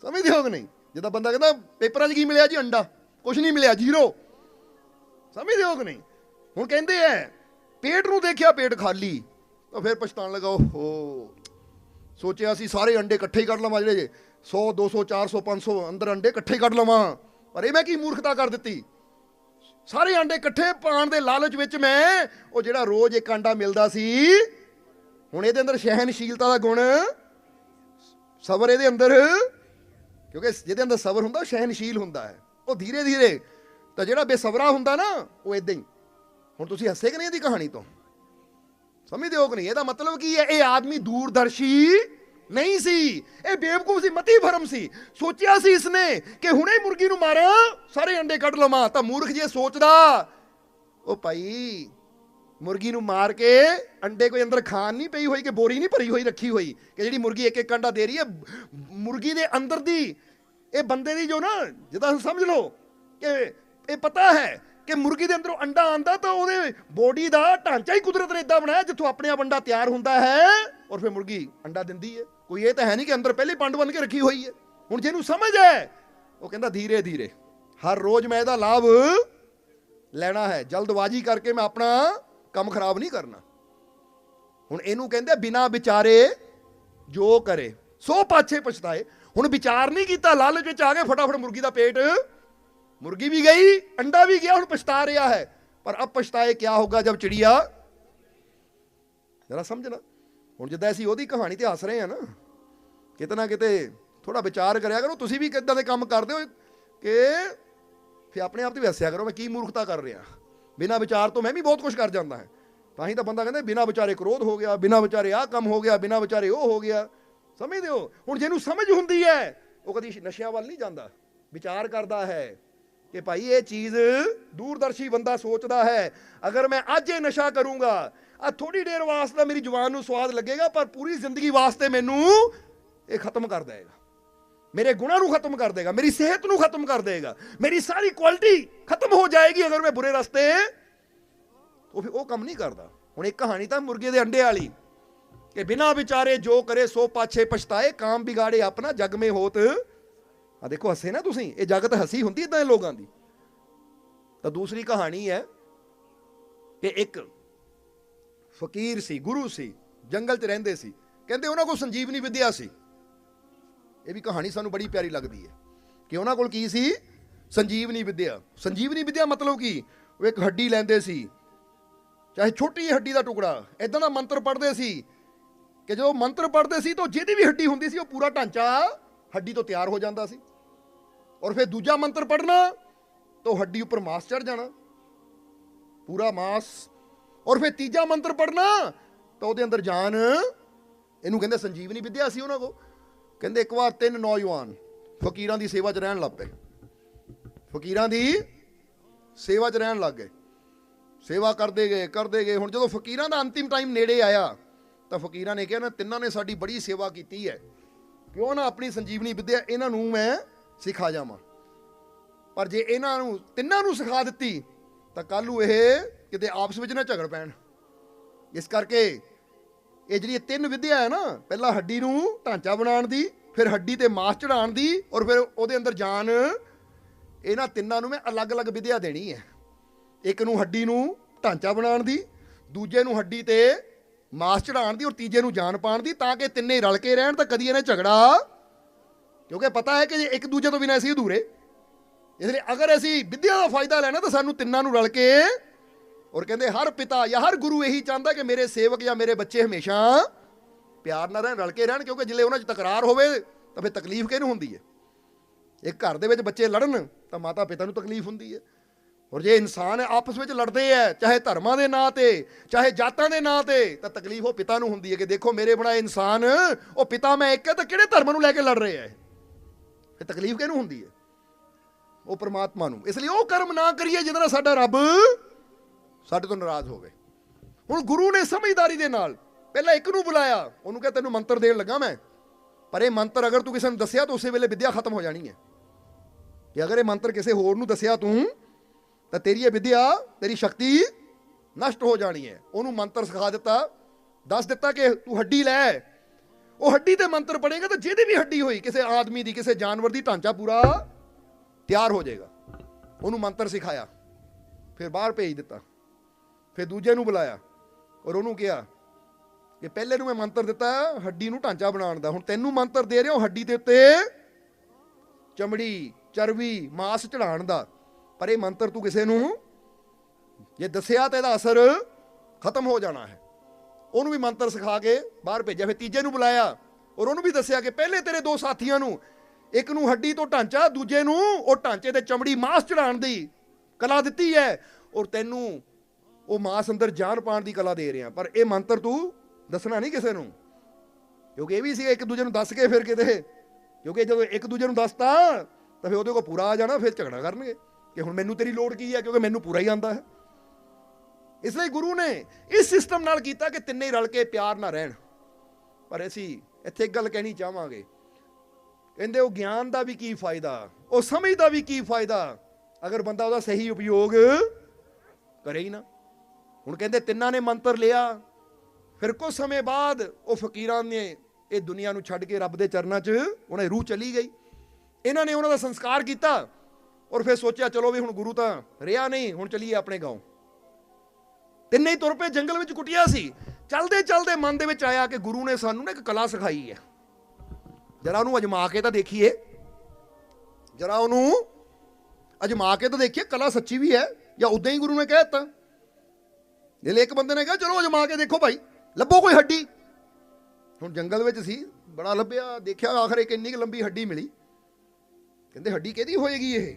ਸਮਝਦੇ ਹੋ ਕਿ ਨਹੀਂ? ਜਦੋਂ ਬੰਦਾ ਕਹਿੰਦਾ, ਪੇਪਰਾਂ 'ਚ ਕੀ ਮਿਲਿਆ ਜੀ? ਅੰਡਾ। ਕੁਝ ਨਹੀਂ ਮਿਲਿਆ, ਜ਼ੀਰੋ। ਸਮਝਦੇ ਹੋ ਕਿ ਨਹੀਂ। ਹੁਣ ਕਹਿੰਦੇ ਐ, ਪੇਟ ਨੂੰ ਦੇਖਿਆ ਪੇਟ ਖਾਲੀ, ਤਾਂ ਫਿਰ ਪਛਤਾਣ ਲੱਗਾ, ਓਹੋ। ਸੋਚਿਆ ਸੀ ਸਾਰੇ ਅੰਡੇ ਇਕੱਠੇ ਹੀ ਕੱਢ ਲਵਾਂ, ਜਿਹੜੇ 100 200 400 500 ਅੰਦਰ ਅੰਡੇ ਇਕੱਠੇ ਕੱਢ ਲਵਾਂ। ਪਰ ਇਹ ਮੈਂ ਕੀ ਮੂਰਖਤਾ ਕਰ ਦਿੱਤੀ? ਸਾਰੇ ਅੰਡੇ ਇਕੱਠੇ ਪਾਣ ਦੇ ਲਾਲਚ ਵਿੱਚ ਮੈਂ, ਉਹ ਜਿਹੜਾ ਰੋਜ਼ ਇੱਕ ਅੰਡਾ ਮਿਲਦਾ ਸੀ, ਹੁਣ ਇਹਦੇ ਅੰਦਰ ਸਹਿਨਸ਼ੀਲਤਾ ਦਾ ਗੁਣ, ਸਬਰ ਇਹਦੇ ਅੰਦਰ, ਕਿਉਂਕਿ ਜਿਹਦੇ ਅੰਦਰ ਸਬਰ ਹੁੰਦਾ, ਉਹ ਸਹਿਨਸ਼ੀਲ ਹੁੰਦਾ ਹੈ। ਉਹ ਧੀਰੇ ਧੀਰੇ ਤਾਂ ਜਿਹੜਾ ਬੇਸਬਰਾ ਹੁੰਦਾ ਨਾ, ਉਹ ਇਦਾਂ ਹੀ। ਹੁਣ ਤੁਸੀਂ ਹੱਸੇ ਕਿ ਨਹੀਂ ਇਹਦੀ ਕਹਾਣੀ ਤੋਂ? ਸਮਝਦੇ ਹੋ ਕਿ ਨਹੀਂ? ਇਹਦਾ ਮਤਲਬ ਕੀ ਹੈ? ਇਹ ਆਦਮੀ ਦੂਰਦਰਸ਼ੀ ਨਹੀਂ ਸੀ। ਇਹ ਬੇਵਕੂਫ ਸੀ, ਮਤੀ ਭਰਮ ਸੀ। ਸੋਚਿਆ ਸੀ ਇਸਨੇ ਕਿ ਹੁਣੇ ਮੁਰਗੀ ਨੂੰ ਮਾਰਾਂ, ਸਾਰੇ ਅੰਡੇ ਕੱਢ ਲਵਾਂ। ਤਾਂ ਮੂਰਖ ਜੇ ਸੋਚਦਾ, ਉਹ ਭਾਈ, ਮੁਰਗੀ ਨੂੰ ਮਾਰ ਕੇ ਅੰਡੇ ਕੋਈ ਅੰਦਰ ਖਾਣ ਨਹੀਂ ਪਈ ਹੋਈ, ਕਿ ਬੋਰੀ ਨਹੀਂ ਭਰੀ ਹੋਈ, ਰੱਖੀ ਹੋਈ, ਕਿ ਜਿਹੜੀ ਮੁਰਗੀ ਇੱਕ ਇੱਕ ਅੰਡਾ ਦੇ ਰਹੀ ਹੈ, ਮੁਰਗੀ ਦੇ ਅੰਦਰ ਦੀ, ਇਹ ਬੰਦੇ ਦੀ ਜੋ ਨਾ, ਜਿੱਦਾਂ ਸਮਝ ਲਓ ਕਿ ਇਹ ਪਤਾ ਹੈ ਕਿ ਮੁਰਗੀ ਦੇ ਅੰਦਰੋਂ ਅੰਡਾ ਆਂਦਾ ਤਾਂ ਉਹਦੇ ਬੋਡੀ ਦਾ ਢਾਂਚਾ ਹੀ ਕੁਦਰਤ ਨੇ ਇਦਾਂ ਬਣਾਇਆ ਜਿੱਥੋਂ ਆਪਣੇ ਆਪ ਅੰਡਾ ਤਿਆਰ ਹੁੰਦਾ ਹੈ ਔਰ ਫਿਰ ਮੁਰਗੀ ਅੰਡਾ ਦਿੰਦੀ ਹੈ। ਕੋਈ ਇਹ ਤਾਂ ਹੈ ਨਹੀਂ ਕਿ ਅੰਦਰ ਪਹਿਲੇ ਪੰਡ ਬਣ ਕੇ ਰੱਖੀ ਹੋਈ ਹੈ। ਹੁਣ ਜਿਹਨੂੰ ਸਮਝ ਹੈ, ਉਹ ਕਹਿੰਦਾ ਧੀਰੇ ਧੀਰੇ। ਹਰ ਰੋਜ਼ ਮੈਂ ਇਹਦਾ ਲਾਭ ਲੈਣਾ ਹੈ। ਜਲਦਬਾਜ਼ੀ ਕਰਕੇ ਮੈਂ ਆਪਣਾ ਕੰਮ ਖਰਾਬ ਨਹੀਂ ਕਰਨਾ। ਹੁਣ ਇਹਨੂੰ ਕਹਿੰਦੇ ਬਿਨਾ ਵਿਚਾਰੇ ਜੋ ਕਰੇ। ਸੋ ਪਾਛੇ ਪਛਤਾਏ। ਹੁਣ ਵਿਚਾਰ ਨਹੀਂ ਕੀਤਾ, ਲਾਲਚ ਵਿੱਚ ਆ ਕੇ ਫਟਾਫਟ ਮੁਰਗੀ ਦਾ ਪੇਟ ਮੁਰਗੀ ਵੀ ਗਈ, ਅੰਡਾ ਵੀ ਗਿਆ, ਹੁਣ ਪਛਤਾ ਰਿਹਾ ਹੈ। ਪਰ ਅਬ ਪਛਤਾਏ ਕਿਆ ਹੋਗਾ ਜਬ ਚਿੜੀਆ? ਜਰਾ ਸਮਝਣਾ ਹੁਣ ਜਿੱਦਾਂ ਅਸੀਂ ਉਹਦੀ ਕਹਾਣੀ ਤੇ ਹੱਸ ਰਹੇ ਆ ਨਾ, ਕਿਤੇ ਨਾ ਕਿਤੇ ਥੋੜਾ ਵਿਚਾਰ ਕਰਿਆ ਕਰੋ, ਤੁਸੀਂ ਵੀ ਕਿੱਦਾਂ ਦੇ ਕੰਮ ਕਰਦੇ ਹੋ ਕਿ ਫਿਰ ਆਪਣੇ ਆਪ ਤੇ ਵੀ ਹੱਸਿਆ ਕਰੋ, ਮੈਂ ਕੀ ਮੂਰਖਤਾ ਕਰ ਰਿਹਾ। ਬਿਨਾਂ ਵਿਚਾਰ ਤੋਂ ਮੈਂ ਵੀ ਬਹੁਤ ਕੁਝ ਕਰ ਜਾਂਦਾ ਹਾਂ। ਤਾਂ ਹੀ ਤਾਂ ਬੰਦਾ ਕਹਿੰਦਾ, ਬਿਨਾ ਵਿਚਾਰੇ ਕ੍ਰੋਧ ਹੋ ਗਿਆ, ਬਿਨਾ ਵਿਚਾਰੇ ਆਹ ਕੰਮ ਹੋ ਗਿਆ, ਬਿਨਾ ਵਿਚਾਰੇ ਉਹ ਹੋ ਗਿਆ। ਸਮਝਦੇ ਹੋ? ਹੁਣ ਜਿਹਨੂੰ ਸਮਝ ਹੁੰਦੀ ਹੈ, ਉਹ ਕਦੀ ਨਸ਼ਿਆਂ ਵੱਲ ਨਹੀਂ ਜਾਂਦਾ। ਵਿਚਾਰ ਕਰਦਾ ਹੈ। ਕਿ ਭਾਈ ਇਹ ਚੀਜ਼ ਦੂਰਦਰਸ਼ੀ ਬੰਦਾ ਸੋਚਦਾ ਹੈ। ਅਗਰ ਮੈਂ ਅੱਜ ਇਹ ਨਸ਼ਾ ਕਰੂੰਗਾ ਆ ਥੋੜੀ ਦੇਰ ਵਾਸਤੇ ਮੇਰੀ ਜਵਾਨ ਨੂੰ ਸਵਾਦ ਲੱਗੇਗਾ, ਪਰ ਪੂਰੀ ਜ਼ਿੰਦਗੀ ਵਾਸਤੇ ਮੈਨੂੰ ਇਹ ਖਤਮ ਕਰ ਦੇਗਾ ਮੇਰੇ ਗੁਣਾਂ ਨੂੰ ਖਤਮ ਕਰ ਦੇਗਾ ਮੇਰੀ ਸਿਹਤ ਨੂੰ ਖਤਮ ਕਰ ਦੇਗਾ ਮੇਰੀ ਸਾਰੀ ਕੁਆਲਿਟੀ ਖਤਮ ਹੋ ਜਾਏਗੀ ਅਗਰ ਮੈਂ ਬੁਰੇ ਰਸਤੇ ਉਹ ਫਿਰ ਉਹ ਕੰਮ ਨਹੀਂ ਕਰਦਾ। ਹੁਣ ਇੱਕ ਕਹਾਣੀ ਤਾਂ ਮੁਰਗੇ ਦੇ ਅੰਡੇ ਵਾਲੀ, ਕਿ ਬਿਨਾ ਵਿਚਾਰੇ ਜੋ ਕਰੇ ਸੋ ਪਾਛੇ ਪਛਤਾਏ, ਕਾਮ ਵਿਗਾੜੇ ਆਪਣਾ ਜਗ ਮੇ ਹੋਤ ਆ ਦੇਖੋ ਹੱਸੇ ਨਾ ਤੁਸੀਂ, ਇਹ ਜਗਤ ਹਸੀ ਹੁੰਦੀ ਇਦਾਂ ਦੇ ਲੋਕਾਂ ਦੀ। ਤਾਂ ਦੂਸਰੀ ਕਹਾਣੀ ਹੈ ਕਿ ਇੱਕ ਫਕੀਰ ਸੀ, ਗੁਰੂ ਸੀ, ਜੰਗਲ 'ਚ ਰਹਿੰਦੇ ਸੀ। ਕਹਿੰਦੇ ਉਹਨਾਂ ਕੋਲ ਸੰਜੀਵਨੀ ਵਿਦਿਆ ਸੀ। ਇਹ ਵੀ ਕਹਾਣੀ ਸਾਨੂੰ ਬੜੀ ਪਿਆਰੀ ਲੱਗਦੀ ਹੈ ਕਿ ਉਹਨਾਂ ਕੋਲ ਕੀ ਸੀ? ਸੰਜੀਵਨੀ ਵਿਦਿਆ। ਸੰਜੀਵਨੀ ਵਿਦਿਆ ਮਤਲਬ ਕੀ? ਉਹ ਇੱਕ ਹੱਡੀ ਲੈਂਦੇ ਸੀ। ਚਾਹੇ ਛੋਟੀ ਜਿਹੀ ਹੱਡੀ ਦਾ ਟੁਕੜਾ ਇਦਾਂ ਦਾ ਮੰਤਰ ਪੜ੍ਹਦੇ ਸੀ ਕਿ ਜਦੋਂ ਮੰਤਰ ਪੜ੍ਹਦੇ ਸੀ ਤਾਂ ਜਿਹਦੀ ਵੀ ਹੱਡੀ ਹੁੰਦੀ ਸੀ, ਉਹ ਪੂਰਾ ਢਾਂਚਾ ਹੱਡੀ ਤੋਂ ਤਿਆਰ ਹੋ ਜਾਂਦਾ ਸੀ। ਔਰ ਫਿਰ ਦੂਜਾ ਮੰਤਰ ਪੜ੍ਹਨਾ, ਤਾਂ ਉਹ ਹੱਡੀ ਉੱਪਰ ਮਾਸ ਚੜ ਜਾਣਾ। ਪੂਰਾ ਮਾਸ। ਔਰ ਫਿਰ ਤੀਜਾ ਮੰਤਰ ਪੜ੍ਹਨਾ, ਤਾਂ ਉਹਦੇ ਅੰਦਰ ਜਾਨ। ਇਹਨੂੰ ਕਹਿੰਦੇ ਸੰਜੀਵਨੀ ਵਿਦਿਆ ਸੀ ਉਹਨਾਂ ਕੋ ਕਹਿੰਦੇ ਇੱਕ ਵਾਰ ਤਿੰਨ ਨੌਜਵਾਨ ਫਕੀਰਾਂ ਦੀ ਸੇਵਾ 'ਚ ਰਹਿਣ ਲੱਗ ਪਏ। ਫਕੀਰਾਂ ਦੀ ਸੇਵਾ 'ਚ ਰਹਿਣ ਲੱਗ ਗਏ। ਸੇਵਾ ਕਰਦੇ ਗਏ ਕਰਦੇ ਗਏ। ਹੁਣ ਜਦੋਂ ਫਕੀਰਾਂ ਦਾ ਅੰਤਿਮ ਟਾਈਮ ਨੇੜੇ ਆਇਆ, ਤਾਂ ਫਕੀਰਾਂ ਨੇ ਕਿਹਾ ਨਾ, ਤਿੰਨਾਂ ਨੇ ਸਾਡੀ ਬੜੀ ਸੇਵਾ ਕੀਤੀ ਹੈ। ਕਿਉਂ ਨਾ ਆਪਣੀ ਸੰਜੀਵਨੀ ਵਿਦਿਆ ਇਹਨਾਂ ਨੂੰ ਮੈਂ ਸਿਖਾ ਜਾਵਾਂ। ਪਰ ਜੇ ਇਹਨਾਂ ਨੂੰ, ਤਿੰਨਾਂ ਨੂੰ ਸਿਖਾ ਦਿੱਤੀ, ਤਾਂ ਕੱਲ ਨੂੰ ਇਹ ਕਿਤੇ ਆਪਸ ਵਿੱਚ ਨਾ ਝਗੜ ਪੈਣ। ਇਸ ਕਰਕੇ ਇਹ ਜਿਹੜੀ ਤਿੰਨ ਵਿਦਿਆ ਹੈ ਨਾ, ਪਹਿਲਾਂ ਹੱਡੀ ਨੂੰ ਢਾਂਚਾ ਬਣਾਉਣ ਦੀ, ਫਿਰ ਹੱਡੀ ਤੇ ਮਾਸ ਚੜਾਉਣ ਦੀ, ਔਰ ਫਿਰ ਉਹਦੇ ਅੰਦਰ ਜਾਨ ਇਹਨਾਂ ਤਿੰਨਾਂ ਨੂੰ ਮੈਂ ਅਲੱਗ-ਅਲੱਗ ਵਿਦਿਆ ਦੇਣੀ ਹੈ। ਇੱਕ ਨੂੰ ਹੱਡੀ ਨੂੰ ਢਾਂਚਾ ਬਣਾਉਣ ਦੀ, ਦੂਜੇ ਨੂੰ ਹੱਡੀ ਤੇ ਮਾਸ ਚੜਾਉਣ ਦੀ, ਔਰ ਤੀਜੇ ਨੂੰ ਜਾਨ ਪਾਉਣ ਦੀ, ਤਾਂ ਕਿ ਤਿੰਨੇ ਰਲ ਕੇ ਰਹਿਣ, ਤਾਂ ਕਦੀ ਇਹਨੇ ਝਗੜਾ ਕਿਉਂਕਿ ਪਤਾ ਹੈ ਕਿ ਜੇ ਇੱਕ ਦੂਜੇ ਤੋਂ ਬਿਨਾਂ ਅਸੀਂ ਅਧੂਰੇ। ਇਸ ਲਈ ਅਗਰ ਅਸੀਂ ਵਿਦਿਆ ਦਾ ਫਾਇਦਾ ਲੈਣਾ ਤਾਂ ਸਾਨੂੰ ਤਿੰਨਾਂ ਨੂੰ ਰਲ ਕੇ ਔਰ ਕਹਿੰਦੇ ਹਰ ਪਿਤਾ ਜਾਂ ਹਰ ਗੁਰੂ ਇਹੀ ਚਾਹੁੰਦਾ ਕਿ ਮੇਰੇ ਸੇਵਕ ਜਾਂ ਮੇਰੇ ਬੱਚੇ ਹਮੇਸ਼ਾ ਪਿਆਰ ਨਾਲ ਰਹਿਣ, ਰਲ ਕੇ ਰਹਿਣ, ਕਿਉਂਕਿ ਜਿਲੇ ਉਹਨਾਂ 'ਚ ਤਕਰਾਰ ਹੋਵੇ ਤਾਂ ਫਿਰ ਤਕਲੀਫ ਕਿਹਨੂੰ ਹੁੰਦੀ ਹੈ? ਇੱਕ ਘਰ ਦੇ ਵਿੱਚ ਬੱਚੇ ਲੜਨ ਤਾਂ ਮਾਤਾ ਪਿਤਾ ਨੂੰ ਤਕਲੀਫ ਹੁੰਦੀ ਹੈ। ਔਰ ਜੇ ਇਨਸਾਨ ਆਪਸ ਵਿੱਚ ਲੜਦੇ ਐ ਚਾਹੇ ਧਰਮਾਂ ਦੇ ਨਾਂ ਤੇ, ਚਾਹੇ ਜਾਤਾਂ ਦੇ ਨਾਂ ਤੇ, ਤਾਂ ਤਕਲੀਫ ਉਹ ਪਿਤਾ ਨੂੰ ਹੁੰਦੀ ਹੈ ਕਿ ਦੇਖੋ ਮੇਰੇ ਬਣਾਏ ਇਨਸਾਨ, ਉਹ ਪਿਤਾ ਮੈਂ ਇੱਕ ਹੈ ਤਾਂ ਕਿਹੜੇ ਧਰਮ ਨੂੰ ਲੈ ਕੇ ਲੜ ਰਹੇ ਐ ਇਹ ਤਕਲੀਫ ਕਿਹਨੂੰ ਹੁੰਦੀ ਹੈ? ਉਹ ਪ੍ਰਮਾਤਮਾ ਨੂੰ। ਇਸ ਲਈ ਉਹ ਕਰਮ ਨਾ ਕਰੀਏ ਜਿਹਦੇ ਨਾਲ ਸਾਡਾ ਰੱਬ ਸਾਡੇ ਤੋਂ ਨਾਰਾਜ਼ ਹੋਵੇ। ਹੁਣ ਗੁਰੂ ਨੇ ਸਮਝਦਾਰੀ ਦੇ ਨਾਲ ਪਹਿਲਾਂ ਇੱਕ ਨੂੰ ਬੁਲਾਇਆ। ਉਹਨੂੰ ਕਿਹਾ, ਤੈਨੂੰ ਮੰਤਰ ਦੇਣ ਲੱਗਾ ਮੈਂ। ਪਰ ਇਹ ਮੰਤਰ ਅਗਰ ਤੂੰ ਕਿਸੇ ਨੂੰ ਦੱਸਿਆ ਤਾਂ ਉਸੇ ਵੇਲੇ ਵਿਦਿਆ ਖਤਮ ਹੋ ਜਾਣੀ ਹੈ। ਕਿ ਅਗਰ ਇਹ ਮੰਤਰ ਕਿਸੇ ਹੋਰ ਨੂੰ ਦੱਸਿਆ ਤੂੰ, ਤਾਂ ਤੇਰੀ ਇਹ ਵਿਦਿਆ, ਤੇਰੀ ਸ਼ਕਤੀ ਨਸ਼ਟ ਹੋ ਜਾਣੀ ਹੈ। ਉਹਨੂੰ ਮੰਤਰ ਸਿਖਾ ਦਿੱਤਾ। ਦੱਸ ਦਿੱਤਾ ਕਿ ਤੂੰ ਹੱਡੀ ਲੈ। ਉਹ ਹੱਡੀ ਤੇ ਮੰਤਰ ਪੜੇਗਾ ਤਾਂ ਜਿਹਦੀ ਵੀ ਹੱਡੀ ਹੋਈ, ਕਿਸੇ ਆਦਮੀ ਦੀ, ਕਿਸੇ ਜਾਨਵਰ ਦੀ, ਢਾਂਚਾ ਪੂਰਾ ਤਿਆਰ ਹੋ ਜਾਏਗਾ। ਉਹਨੂੰ ਮੰਤਰ ਸਿਖਾਇਆ, ਫਿਰ ਬਾਹਰ ਭੇਜ ਦਿੱਤਾ, ਫਿਰ ਦੂਜੇ ਨੂੰ ਬੁਲਾਇਆ ਔਰ ਉਹਨੂੰ ਕਿਹਾ ਕਿ ਪਹਿਲੇ ਨੂੰ ਮੈਂ ਮੰਤਰ ਦਿੱਤਾ, ਹੱਡੀ ਨੂੰ ਢਾਂਚਾ ਬਣਾਉਣ ਦਾ। ਹੁਣ ਤੈਨੂੰ ਮੰਤਰ ਦੇ ਰਿਹਾ ਹੱਡੀ ਦੇ ਉੱਤੇ ਚਮੜੀ, ਚਰਬੀ, ਮਾਸ ਚੜਾਉਣ ਦਾ। ਪਰ ਇਹ ਮੰਤਰ ਤੂੰ ਕਿਸੇ ਨੂੰ, ਜੇ ਦੱਸਿਆ ਤਾਂ ਇਹਦਾ ਅਸਰ ਖਤਮ ਹੋ ਜਾਣਾ ਹੈ। ਉਹਨੂੰ ਵੀ ਮੰਤਰ ਸਿਖਾ ਕੇ ਬਾਹਰ ਭੇਜਿਆ, ਫਿਰ ਤੀਜੇ ਨੂੰ ਬੁਲਾਇਆ ਔਰ ਉਹਨੂੰ ਵੀ ਦੱਸਿਆ ਕਿ ਪਹਿਲੇ ਤੇਰੇ ਦੋ ਸਾਥੀਆਂ ਨੂੰ, ਇੱਕ ਨੂੰ ਹੱਡੀ ਤੋਂ ਢਾਂਚਾ, ਦੂਜੇ ਨੂੰ ਉਹ ਢਾਂਚੇ ਤੇ ਚਮੜੀ ਮਾਸ ਚੜਾਉਣ ਦੀ ਕਲਾ ਦਿੱਤੀ ਹੈ ਔਰ ਤੈਨੂੰ ਉਹ ਮਾਸ ਅੰਦਰ ਜਾਨ ਪਾਉਣ ਦੀ ਕਲਾ ਦੇ ਰਿਹਾ। ਪਰ ਇਹ ਮੰਤਰ ਤੂੰ ਦੱਸਣਾ ਨਹੀਂ ਕਿਸੇ ਨੂੰ। ਕਿਉਂਕਿ ਇਹ ਵੀ ਸੀ ਇੱਕ ਦੂਜੇ ਨੂੰ ਦੱਸ ਕੇ ਫਿਰ ਕਿਤੇ, ਕਿਉਂਕਿ ਜਦੋਂ ਇੱਕ ਦੂਜੇ ਨੂੰ ਦੱਸਤਾ, ਤਾਂ ਫਿਰ ਉਹਦੇ ਕੋਲ ਪੂਰਾ ਆ ਜਾਣਾ, ਫਿਰ ਝਗੜਾ ਕਰਨਗੇ ਕਿ ਹੁਣ ਮੈਨੂੰ ਤੇਰੀ ਲੋੜ ਕੀ ਹੈ, ਕਿਉਂਕਿ ਮੈਨੂੰ ਪੂਰਾ ਹੀ ਆਂਦਾ ਹੈ। ਇਸ ਲਈ ਗੁਰੂ ਨੇ ਇਸ ਸਿਸਟਮ ਨਾਲ ਕੀਤਾ ਕਿ ਤਿੰਨੇ ਰਲ ਕੇ ਪਿਆਰ ਨਾਲ ਰਹਿਣ। ਪਰ ਅਸੀਂ ਇੱਥੇ ਇੱਕ ਗੱਲ ਕਹਿਣੀ ਚਾਹਾਂਗੇ। ਕਹਿੰਦੇ ਉਹ ਗਿਆਨ ਦਾ ਵੀ ਕੀ ਫਾਇਦਾ, ਉਹ ਸਮਝ ਦਾ ਵੀ ਕੀ ਫਾਇਦਾ? ਅਗਰ ਬੰਦਾ ਉਹਦਾ ਸਹੀ ਉਪਯੋਗ ਕਰੇ ਹੀ ਨਾ। ਹੁਣ ਕਹਿੰਦੇ ਤਿੰਨਾਂ ਨੇ ਮੰਤਰ ਲਿਆ। ਫਿਰ ਕੁਝ ਸਮੇਂ ਬਾਅਦ ਉਹ ਫਕੀਰਾਂ ਨੇ ਇਹ ਦੁਨੀਆ ਨੂੰ ਛੱਡ ਕੇ ਰੱਬ ਦੇ ਚਰਨਾਂ 'ਚ ਉਹਨਾਂ ਦੀ ਰੂਹ ਚਲੀ ਗਈ। ਇਹਨਾਂ ਨੇ ਉਹਨਾਂ ਦਾ ਸੰਸਕਾਰ ਕੀਤਾ ਔਰ ਫਿਰ ਸੋਚਿਆ, ਚਲੋ ਵੀ ਹੁਣ ਗੁਰੂ ਤਾਂ ਰਿਹਾ ਨਹੀਂ, ਹੁਣ ਚਲੀਏ ਆਪਣੇ ਗਾਉਂ। ਤਿੰਨੇ ਹੀ ਤੁਰ ਪਏ, ਜੰਗਲ ਵਿੱਚ ਕੁੱਟਿਆ ਸੀ। ਚਲਦੇ ਚਲਦੇ ਮਨ ਦੇ ਵਿੱਚ ਆਇਆ ਕਿ ਗੁਰੂ ਨੇ ਸਾਨੂੰ ਨਾ ਇੱਕ ਕਲਾ ਸਿਖਾਈ ਹੈ। ਜਰਾ ਉਹਨੂੰ ਅਜਮਾ ਕੇ ਤਾਂ ਦੇਖੀਏ। ਜਰਾ ਉਹਨੂੰ ਅਜਮਾ ਕੇ ਤਾਂ ਦੇਖੀਏ, ਕਲਾ ਸੱਚੀ ਵੀ ਹੈ ਜਾਂ ਉਦਾਂ ਹੀ ਗੁਰੂ ਨੇ ਕਹਿ ਦਿੱਤਾ। ਜੇ ਇੱਕ ਬੰਦੇ ਨੇ ਕਿਹਾ, ਚਲੋ ਅਜਮਾ ਕੇ ਦੇਖੋ ਭਾਈ, ਲੱਭੋ ਕੋਈ ਹੱਡੀ? ਹੁਣ ਜੰਗਲ ਵਿੱਚ ਸੀ, ਬੜਾ ਲੱਭਿਆ, ਦੇਖਿਆ ਆਖਰ ਇੱਕ ਇੰਨੀ ਕੁ ਲੰਬੀ ਹੱਡੀ ਮਿਲੀ। ਕਹਿੰਦੇ, ਹੱਡੀ ਕਿਹਦੀ ਹੋਏਗੀ ਇਹ?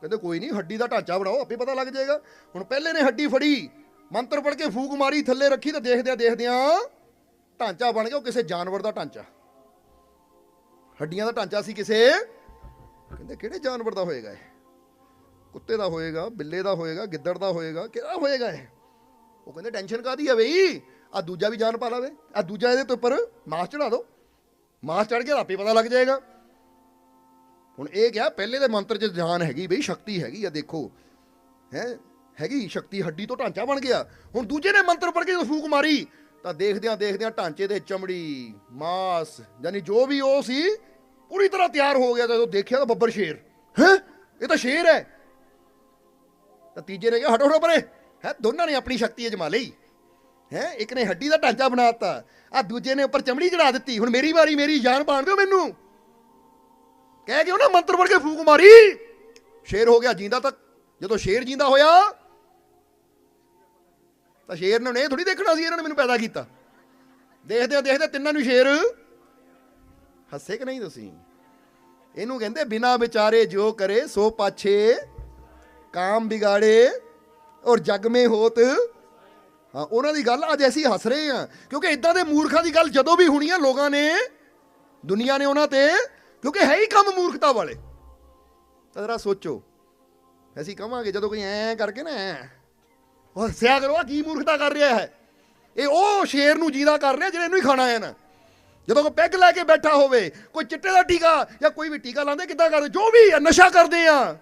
ਕਹਿੰਦੇ, ਕੋਈ ਨਹੀਂ, ਹੱਡੀ ਦਾ ਢਾਂਚਾ ਬਣਾਓ, ਆਪੇ ਪਤਾ ਲੱਗ ਜਾਏਗਾ। ਹੁਣ ਪਹਿਲੇ ਨੇ ਹੱਡੀ ਫੜੀ ਮੰਤਰ ਪੜ ਕੇ ਫੂਕ ਮਾਰੀ, ਥੱਲੇ ਰੱਖੀ ਤਾਂ ਦੇਖਦਿਆਂ ਦੇਖਦਿਆਂ ਢਾਂਚਾ ਬਣ ਗਿਆ, ਉਹ ਕਿਸੇ ਜਾਨਵਰ ਦਾ ਢਾਂਚਾ। ਹੱਡੀਆਂ ਦਾ ਢਾਂਚਾ ਸੀ ਕਿਸੇ। ਕਹਿੰਦੇ, ਕਿਹੜੇ ਜਾਨਵਰ ਦਾ ਹੋਏਗਾ ਇਹ? ਕੁੱਤੇ ਦਾ ਹੋਏਗਾ, ਬਿੱਲੇ ਦਾ ਹੋਏਗਾ, ਗਿੱਦੜ ਦਾ ਹੋਏਗਾ, ਕਿਹੜਾ ਹੋਏਗਾ ਇਹ? ਉਹ ਕਹਿੰਦੇ, ਟੈਨਸ਼ਨ ਕਾਦੀ ਆ ਬਈ? ਆ ਦੂਜਾ ਵੀ ਜਾਨ ਪਾ ਲਾਵੇ ਆ ਦੂਜਾ ਇਹਦੇ ਤੋਂ ਉੱਪਰ ਮਾਸ ਚੜਾ ਦਿਓ ਮਾਸ ਚੜ ਕੇ ਆਪੇ ਪਤਾ ਲੱਗ ਜਾਏਗਾ। ਹੁਣ ਇਹ ਕਿਹਾ, ਪਹਿਲੇ ਦੇ ਮੰਤਰ 'ਚ ਜਾਨ ਹੈਗੀ ਬਈ, ਸ਼ਕਤੀ ਹੈਗੀ ਆ, ਦੇਖੋ। ਹੈ? ਹੈਗੀ ਸ਼ਕਤੀ ਹੱਡੀ ਤੋਂ ਢਾਂਚਾ ਬਣ ਗਿਆ। ਹੁਣ ਦੂਜੇ ਨੇ ਮੰਤਰ ਪੜ ਕੇ ਜਦੋਂ ਫੂਕ ਮਾਰੀ। ਤਾਂ ਦੇਖਦਿਆਂ ਦੇਖਦਿਆਂ ਢਾਂਚੇ ਦੇ ਚਮੜੀ, ਮਾਸ, ਯਾਨੀ ਜੋ ਵੀ ਉਹ ਸੀ, ਪੂਰੀ ਤਰ੍ਹਾਂ ਤਿਆਰ ਹੋ ਗਿਆ। ਜਦੋਂ ਦੇਖਿਆ ਤਾਂ ਬੱਬਰ ਸ਼ੇਰ। ਹੈ? ਇਹ ਤਾਂ ਸ਼ੇਰ ਹੈ। ਤਾਂ ਤੀਜੇ ਨੇ ਕਿਹਾ ਹਟੋ ਹਟੋ ਪਰੇ। ਹੈ? ਦੋਨਾਂ ਨੇ ਆਪਣੀ ਸ਼ਕਤੀ ਅਜਮਾ ਲਈ। ਹੈ? ਇੱਕ ਨੇ ਹੱਡੀ ਦਾ ਢਾਂਚਾ ਬਣਾਤਾ ਆ ਦੂਜੇ ਨੇ ਉੱਪਰ ਚਮੜੀ ਚੜਾ ਦਿੱਤੀ। ਹੁਣ ਮੇਰੀ ਵਾਰੀ, ਮੇਰੀ ਜਾਨ ਪਾਣ ਦਿਓ ਮੈਨੂੰ। ਕਹਿ ਕੇ ਉਹਨਾਂ ਮੰਤਰ ਪੜ ਕੇ ਫੂਕ ਮਾਰੀ। ਸ਼ੇਰ ਹੋ ਗਿਆ, ਜਿੰਦਾ ਤੱਕ ਜਦੋਂ ਸ਼ੇਰ ਜਿੰਦਾ ਹੋਇਆ ਤਾਂ ਸ਼ੇਰ ਨੇ ਇਹ ਥੋੜੀ ਦੇਖਣਾ ਸੀ ਇਹਨਾਂ ਨੇ ਮੈਨੂੰ ਪੈਦਾ ਕੀਤਾ। ਦੇਖਦੇ ਦੇਖਦੇ ਤਿੰਨਾਂ ਨੂੰ ਸ਼ੇਰ। ਹੱਸੇ ਕਿ ਨਹੀਂ ਤੁਸੀਂ? ਇਹਨੂੰ ਕਹਿੰਦੇ ਬਿਨਾ ਵਿਚਾਰੇ ਜੋ ਕਰੇ ਸੋ ਪਾਛੇ ਕਾਮ ਵਿਗਾੜੇ ਔਰ ਜਗ ਮੇ ਹੋਤ। ਹਾਂ ਉਹਨਾਂ ਦੀ ਗੱਲ ਅੱਜ ਅਸੀਂ ਹੱਸ ਰਹੇ ਹਾਂ ਕਿਉਂਕਿ ਇਦਾਂ ਦੇ ਮੂਰਖਾਂ ਦੀ ਗੱਲ ਜਦੋਂ ਵੀ ਹੋਣੀ ਆ ਲੋਕਾਂ ਨੇ ਦੁਨੀਆ ਨੇ ਉਹਨਾਂ ਤੇ ਕਿਉਂਕਿ ਹੈ ਹੀ ਕੰਮ ਮੂਰਖਤਾ ਵਾਲੇ। ਤਾਂ ਜ਼ਰਾ ਸੋਚੋ ਅਸੀਂ ਕਵਾਂਗੇ ਜਦੋਂ ਕੋਈ ਐ ਕਰਕੇ ਨਾ ਐਂ, ਉਹ ਹੱਸਿਆ ਕਰੋ ਆ ਕੀ ਮੂਰਖਤਾ ਕਰ ਰਿਹਾ ਹੈ? ਇਹ ਉਹ ਸ਼ੇਰ ਨੂੰ ਜੀਦਾ ਕਰ ਰਿਹਾ ਜਿਹੜੇ ਇਹਨੂੰ ਹੀ ਖਾਣਾ ਹੈ ਨਾ। ਜਦੋਂ ਕੋਈ ਪੈਗ ਲੈ ਕੇ ਬੈਠਾ ਹੋਵੇ, ਕੋਈ ਚਿੱਟੇ ਦਾ ਟੀਕਾ ਜਾਂ ਕੋਈ ਵੀ ਟੀਕਾ ਲਾਉਂਦੇ, ਕਿੱਦਾਂ ਕਰਦੇ? ਜੋ ਵੀ ਨਸ਼ਾ ਕਰਦੇ ਆ।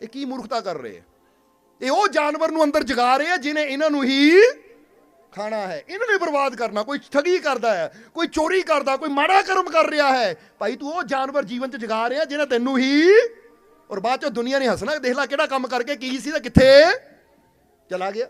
ਇਹ ਕੀ ਮੂਰਖਤਾ ਕਰ ਰਹੇ ਆ? ਇਹ ਉਹ ਜਾਨਵਰ ਨੂੰ ਅੰਦਰ ਜਗਾ ਰਹੇ ਆ ਜਿਨੇ ਇਹਨਾਂ ਨੂੰ ਹੀ ਖਾਣਾ ਹੈ। ਇਹਨਾਂ ਨੂੰ ਬਰਬਾਦ ਕਰਨਾ, ਕੋਈ ਠਗੀ ਕਰਦਾ ਹੈ, ਕੋਈ ਚੋਰੀ ਕਰਦਾ, ਕੋਈ ਮਾੜਾ ਕਰਮ ਕਰ ਰਿਹਾ ਹੈ। ਭਾਈ, ਤੂੰ ਉਹ ਜਾਨਵਰ ਜੀਵਨ ਚ ਜਗਾ ਰਿਹਾ ਜਿਹਨੇ ਤੈਨੂੰ ਹੀ ਔਰ ਬਾਅਦ ਚ ਦੁਨੀਆ ਨੇ ਹੱਸਣਾ, ਦੇਖ ਲੈ ਕਿਹੜਾ ਕੰਮ ਕਰਕੇ ਕੀ ਸੀ ਤੇ ਕਿੱਥੇ ਚਲਾ ਗਿਆ।